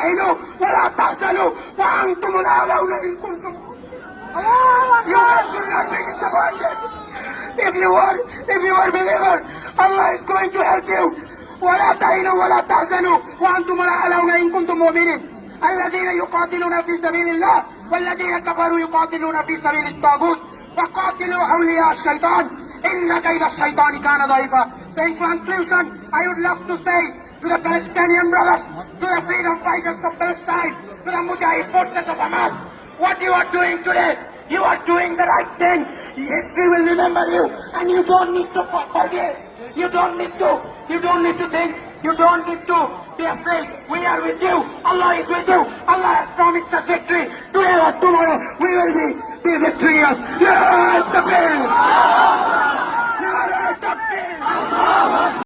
وَلَا تَهِنُوا وَلَا تَحْزَنُوا وَأَنْتُمُ الْأَعْلَوْنَ إِن كُنتُم You guys should not be disappointed. If you are, if you are believer, Allah is going to help you. ولا تهنوا ولا تحزنوا وانتم الاعلون ان كنتم مؤمنين الذين يقاتلون في سبيل الله والذين كفروا يقاتلون في سبيل الطاغوت فقاتلوا اولياء الشيطان ان كيد الشيطان كان ضعيفا So in conclusion, I would love to say to the Palestinian brothers, to the freedom fighters of Palestine, to the Mujahid forces of Hamas. What you are doing today, you are doing the right thing. History will remember you, and you don't need to forget. You don't need to. You don't need to think. You don't need to be afraid. We are with you. Allah is with you. Allah has promised us victory. Today or tomorrow, we will be, be victorious. You are the best. You are the best.